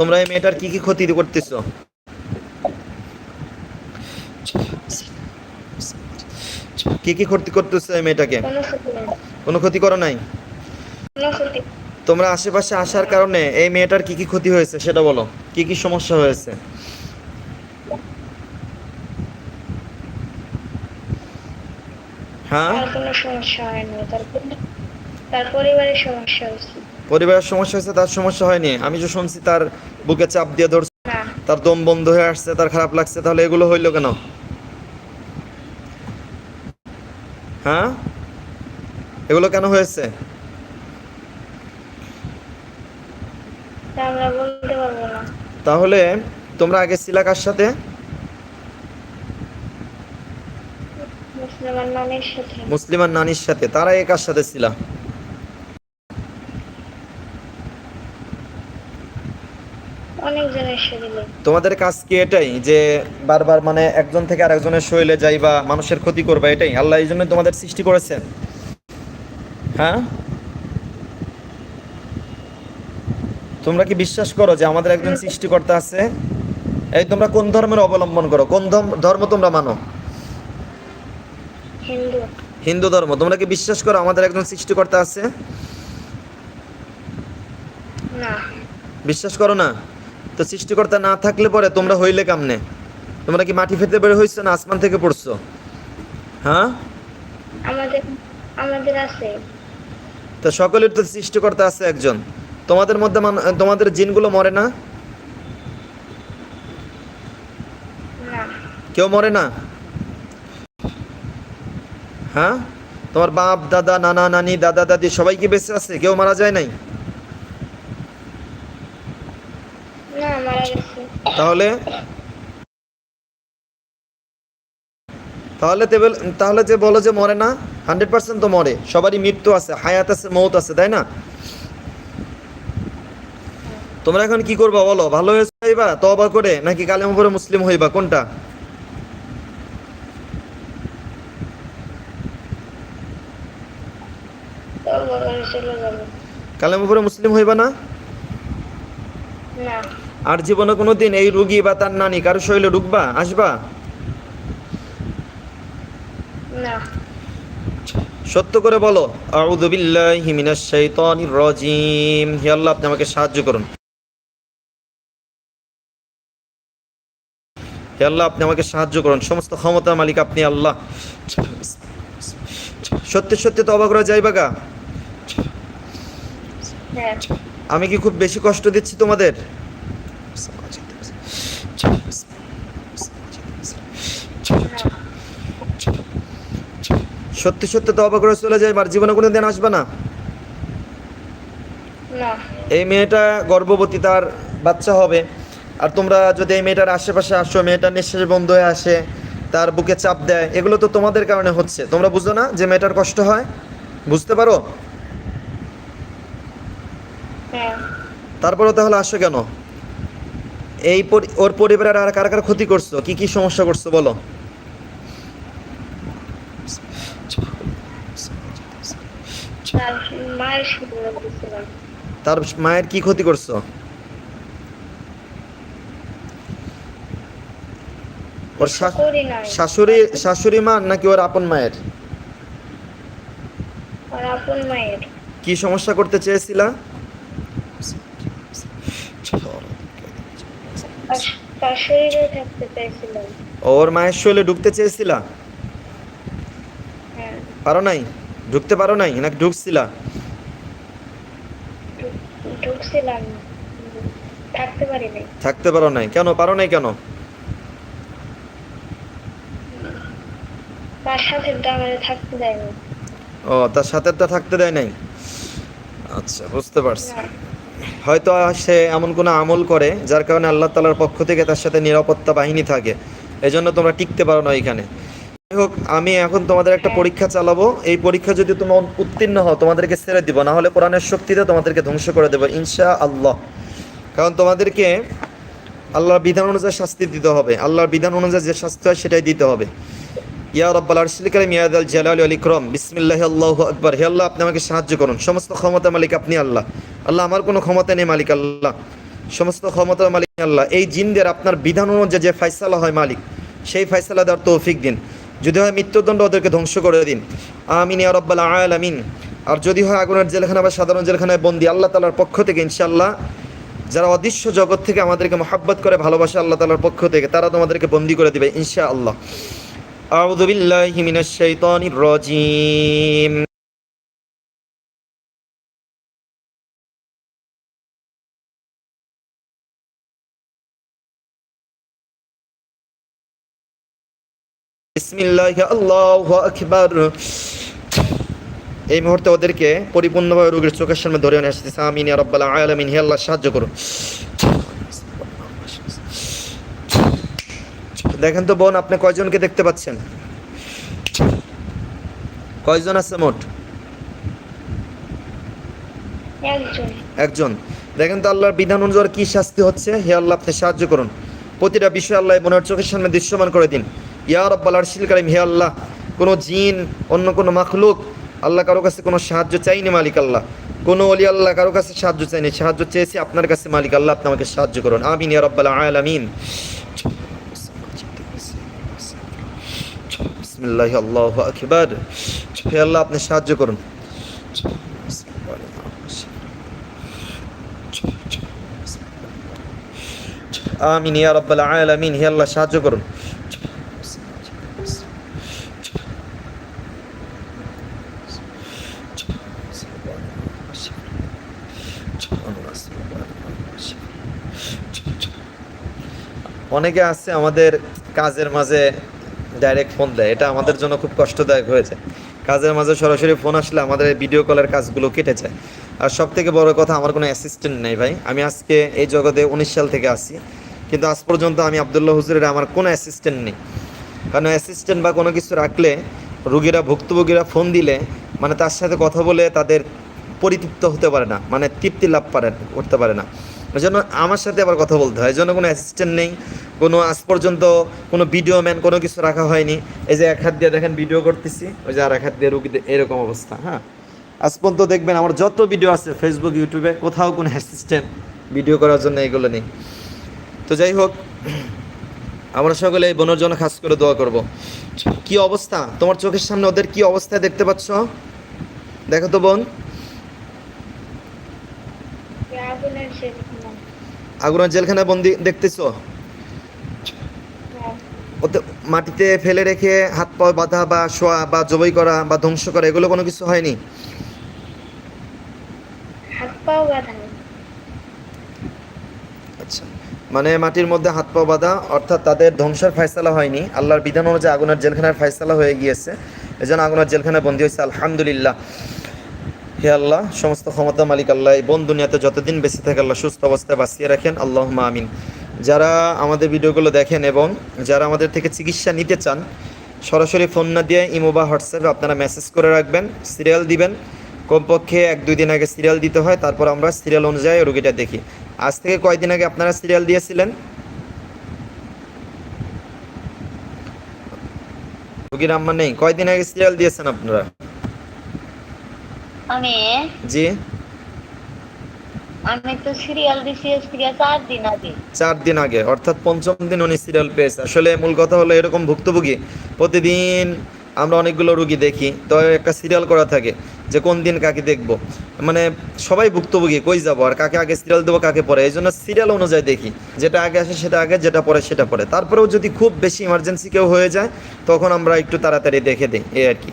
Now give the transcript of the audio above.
তোমরা এই মেয়েটার কি কি ক্ষতি করতেছো? কি কি ক্ষতি করতেছো এই মেয়েটাকে? কোনো ক্ষতি করো নাই? তোমরা আশেপাশে আসার কারণে এই মেয়েটার কি কি ক্ষতি হয়েছে সেটা বলো। কি কি সমস্যা হয়েছে? হ্যাঁ? কোনো সমস্যা হয়নি। তার তার পরিবারের সমস্যা হয়েছে। পরিবারের সমস্যা হয়েছে তার সমস্যা হয়নি। আমি যে শুনছি তার বুকে চাপ দিয়ে ধরছে। তার দম বন্ধ হয়ে আসছে তার খারাপ লাগছে তাহলে এগুলো হইল কেন? হ্যাঁ? এগুলো কেন হয়েছে? তাহলে তোমরা আগে ছিলা কার সাথে? মুসলিমান নানির সাথে। তারা এ কার সাথে ছিলা তোমাদের কাজ কি এটাই? যে বারবার মানে একজন থেকে আরেকজনের শরীরে যাইবা মানুষের ক্ষতি করবা এটাই? আল্লাহ এই জন্য তোমাদের সৃষ্টি করেছেন। হ্যাঁ? তোমরা কি বিশ্বাস করো যে আমাদের একজন সৃষ্টিকর্তা আছে? এই তোমরা কোন ধর্মের অবলম্বন করো? কোন ধর্ম- তোমরা মানো? হিন্দু হিন্দু ধর্ম। তোমরা কি বিশ্বাস করো আমাদের একজন সৃষ্টিকর্তা আছে? না। বিশ্বাস করো না? তো সৃষ্টিকর্তা না থাকলে পরে তোমরা হইলে কামনে? তোমরা কি মাটি ফেতে বের হইছো না আসমান থেকে পড়ছো? হ্যাঁ? আমাদের আমাদের আছে। তো সকলের তো সৃষ্টিকর্তা আছে একজন। তোমাদের মধ্যে তোমাদের জিনগুলো মরে না। কেউ মরে না? হ্যাঁ? তোমার বাপ দাদা নানা নানি দাদা দাদি সবাই কি বেঁচে আছে? কেউ মারা যায় নাই না মারা গেছে তাহলে? তাহলে তাহলে যে বলো যে মরে না হান্ড্রেড পার্সেন্ট তো মরে। সবারই মৃত্যু আছে হায়াত আছে মৌত আছে তাই না? তোমরা এখন কি করবা বলো? ভালো হয়েছে হইবা তবা করে? নাকি কালেমা পরে মুসলিম হইবা? কোনটা? কালেমা পরে মুসলিম হইবা না? আর জীবনে কোনোদিন এই রুগী বা তার নানি কারও শরীরে ঢুকবা আসবা? সত্য করে বলো আউযু বিল্লাহি মিনাশ শাইতানির রাজিম। হে আল্লাহ আপনি আমাকে সাহায্য করুন। হে আল্লাহ আপনি আমাকে সাহায্য করুন। সমস্ত ক্ষমতার মালিক আপনি আল্লাহ। সত্যি সত্যি তো অবাক যাইবা গা? হ্যাঁ। আমি কি খুব বেশি কষ্ট দিচ্ছি তোমাদের? সত্যি সত্যি তো অবাক করে চলে যায় আর জীবনে কোনো দিন আসবে না। এই মেয়েটা গর্ভবতী তার বাচ্চা হবে। আর তোমরা যদি এই মেয়েটার আশেপাশে আসো মেয়েটার নিঃশ্বাস বন্ধ হয়ে আসে তার বুকে চাপ দেয় এগুলো তো তোমাদের কারণে হচ্ছে। তোমরা বুঝো না যে মেয়েটার কষ্ট হয়? বুঝতে পারো? তারপরে তাহলে আসো কেন? এই ওর পরিবারের আর কার কার ক্ষতি করছ? কি কি সমস্যা করছ বলো? তার মায়ের কি ক্ষতি করছ? ওর শাশুড়ি শাশুড়ি মা নাকি ওর আপন মায়ের? আর আপন মায়ের। কি সমস্যা করতে চেয়েছিলা? তার- তার শরীরে থাকতে চাইছিলাম। ওর মায়ের ঢুকতে চেয়েছিলা? হ্যাঁ। পারো নাই? ঢুকতে পারো নাই? নাকি ঢুকছিলা? ঢুকছিলাম। থাকতে পারি নাই থাকতে পারো নাই। কেন? পারো নাই কেন? তার সাথে থাকতে দেয়নি। ও তার সাথে থাকতে দেয় নাই? আচ্ছা বুঝতে পারছি। হয়তো সে এমন কোনো আমল করে যার কারণে আল্লাহ তালার পক্ষ থেকে তার সাথে নিরাপত্তা বাহিনী থাকে। এই জন্য তোমরা টিকতে পারো না এখানে। যাই হোক, আমি এখন তোমাদের একটা পরীক্ষা চালাবো। এই পরীক্ষা যদি তোমরা উত্তীর্ণ হও, তোমাদেরকে ছেড়ে দিব, না হলে কোরআনের শক্তিতে তোমাদেরকে ধ্বংস করে দেবো ইনশা আল্লাহ কারণ তোমাদেরকে আল্লাহর বিধান অনুযায়ী শাস্তি দিতে হবে। আল্লাহর বিধান অনুযায়ী যে শাস্তি হয় সেটাই দিতে হবে। ইয়া রব্বাল আরশিল কারীম, ইয়া দাল জালালি ওয়াল ইকরাম। বিসমিল্লাহি আল্লাহু আকবার। হে আল্লাহ, আপনি আমাকে সাহায্য করুন। সমস্ত ক্ষমতা মালিক আপনি আল্লাহ। আল্লাহ আমার কোনো ক্ষমতা নেই, মালিক আল্লাহ। সমস্ত ক্ষমতার মালিক আল্লাহ। এই জিনদের আপনার বিধান অনুযায়ী যে ফাইসালা হয় মালিক, সেই ফাইসালা দেওয়ার তৌফিক দিন। যদি হয় মৃত্যুদণ্ড ওদেরকে ধ্বংস করে দিন। আমিন ইয়া রব্বাল আলামিন। আর যদি হয় আগুনের জেলখানা বা সাধারণ জেলখানায় বন্দি, আল্লাহ তালার পক্ষ থেকে ইনশাল্লাহ যারা অদৃশ্য জগৎ থেকে আমাদেরকে মহাব্বত করে, ভালোবাসে আল্লাহ তালার পক্ষ থেকে, তারা তোমাদেরকে বন্দি করে দেবে ইনশা আল্লাহ আউযু বিল্লাহি মিনাশ শাইতানির রাজিম। বিসমিল্লাহ আল্লাহু আকবার। এই মুহূর্তে ওদেরকে পরিপূর্ণভাবে রোগীর চোখের সামনে ধরে নিয়ে আসতেছে। আমিন রাব্বাল আলামিন হে আল্লাহ সাহায্য করুন দেখেন তো বোন আপনি কয়জনকে দেখতে পাচ্ছেন? কয়জন আছে মোট? একজন। একজন। দেখেন তো আল্লাহর বিধান অনুযায়ী কি শাস্তি হচ্ছে? হে আল্লাহ আপনি সাহায্য করুন। প্রতিটা বিষয় আল্লাহ বোনের চোখের সামনে দৃশ্যমান করে দিন। ইয়া রব্বাল আরশিল কারিম, হে আল্লাহ, কোনো জিন, অন্য কোনো মাখলুক, আল্লাহ কারও কাছে কোনো সাহায্য চাইনি মালিক আল্লাহ। কোনো অলি আল্লাহ কারও কাছে সাহায্য চাইনি, সাহায্য চেয়েছি আপনার কাছে মালিক আল্লাহ, আপনি আমাকে সাহায্য করুন। আমিন ইয়া রব্বাল আলামিন। বিসমিল্লাহি, আল্লাহু আকবার। হে আল্লাহ, আপনি সাহায্য করুন। আমিন ইয়া রাব্বাল আলামিন, হে আল্লাহ, সাহায্য করুন। অনেকে আছে আমাদের কাজের মাঝে ডাইরেক্ট ফোন দেয়। এটা আমাদের জন্য খুব কষ্টদায়ক হয়েছে। কাজের মাঝে সরাসরি ফোন আসলে আমাদের ভিডিও কলের কাজগুলো কেটে যায়। আর সব থেকে বড় কথা, আমার কোনো অ্যাসিস্ট্যান্ট নেই ভাই। আমি আজকে এই জগতে উনিশ সাল থেকে আসি কিন্তু আজ পর্যন্ত আমি আবদুল্লাহ হুজুরের আমার কোনো অ্যাসিস্ট্যান্ট নেই। কারণ অ্যাসিস্ট্যান্ট বা কোনো কিছু রাখলে, রুগীরা, ভুক্তভোগীরা ফোন দিলে মানে তার সাথে কথা বলে তাদের পরিতৃপ্ত হতে পারে না মানে তৃপ্তি লাভ পারে করতে পারে না। জন্য আমার সাথে আবার কথা বলতে হয়। জন্য কোনো অ্যাসিস্ট্যান্ট নেই, কোনো আজ পর্যন্ত কোনো ভিডিও ম্যান কোনো কিছু রাখা হয়নি। এই যে এক হাত দিয়ে দেখেন ভিডিও করতেছি, ওই যে আর এক হাত দিয়ে রুগীদের এরকম অবস্থা হ্যাঁ? আজ পর্যন্ত দেখবেন আমার যত ভিডিও আছে ফেসবুক ইউটিউবে কোথাও কোনো অ্যাসিস্ট্যান্ট ভিডিও করার জন্য এগুলো নেই। তো যাই হোক, আমরা সকলে এই বোনের জন্য খাস করে দোয়া করব। কি অবস্থা? তোমার চোখের সামনে ওদের কি অবস্থায় দেখতে পাচ্ছ? দেখো তো বোন। আগুনের জেলখানা বন্দি দেখতেছো? হ্যাঁ। ওতে মাটিতে ফেলে রেখে হাত পা বাঁধা বা শোয়া বা জবই করা বা ধ্বংস করা এগুলো কোনো কিছু হয়নি? হাত পাও বাঁধা আচ্ছা। মানে মাটির মধ্যে হাত পা বাঁধা অর্থাৎ তাদের ধ্বংসের ফয়সালা হয়নি। আল্লাহর বিধান অনুযায়ী আগুনের জেলখানার ফয়সালা হয়ে গিয়েছে। এজন্য আগুনের জেলখানা বন্দী হয়েছে আলহামদুলিল্লাহ। হে আল্লাহ, সমস্ত ক্ষমতা মালিক আল্লাহ, এই বোন দুনিয়াতে যতদিন বেঁচে থাকে আল্লাহ সুস্থ অবস্থায় বাঁচিয়ে রাখেন। আল্লাহ আমিন। যারা আমাদের ভিডিওগুলো দেখেন এবং যারা আমাদের থেকে চিকিৎসা নিতে চান, সরাসরি ফোন না দিয়ে ইমো বা হোয়াটসঅ্যাপে আপনারা মেসেজ করে রাখবেন, সিরিয়াল দিবেন। কমপক্ষে এক, দুই দিন আগে সিরিয়াল দিতে হয়, তারপর আমরা সিরিয়াল অনুযায়ী রুগীটা দেখি। আজ থেকে কয়দিন আগে আপনারা সিরিয়াল দিয়েছিলেন? রুগীর আম্মা নেই। কয়দিন আগে সিরিয়াল দিয়েছেন আপনারা? আমি? জি। আমি তো সিরিয়াল দিছি সিরিয়াল চার দিন আগে। চার দিন আগে অর্থাৎ পঞ্চম দিন উনি সিরিয়াল পেয়েছে। আসলে মূল কথা হলো এরকম ভুক্তভোগী প্রতিদিন আমরা অনেকগুলো রুগী দেখি তো একটা সিরিয়াল করা থাকে যে কোন দিন কাকে দেখব। মানে সবাই ভুক্তভোগী কই যাব আর কাকে আগে সিরিয়াল দেবো কাকে পরে? এই জন্য সিরিয়াল অনুযায়ী দেখি যেটা আগে আসে সেটা আগে যেটা পরে সেটা পরে। তারপরেও যদি খুব বেশি ইমার্জেন্সি কেউ হয়ে যায় তখন আমরা একটু তাড়াতাড়ি দেখে দিই এই আর কি।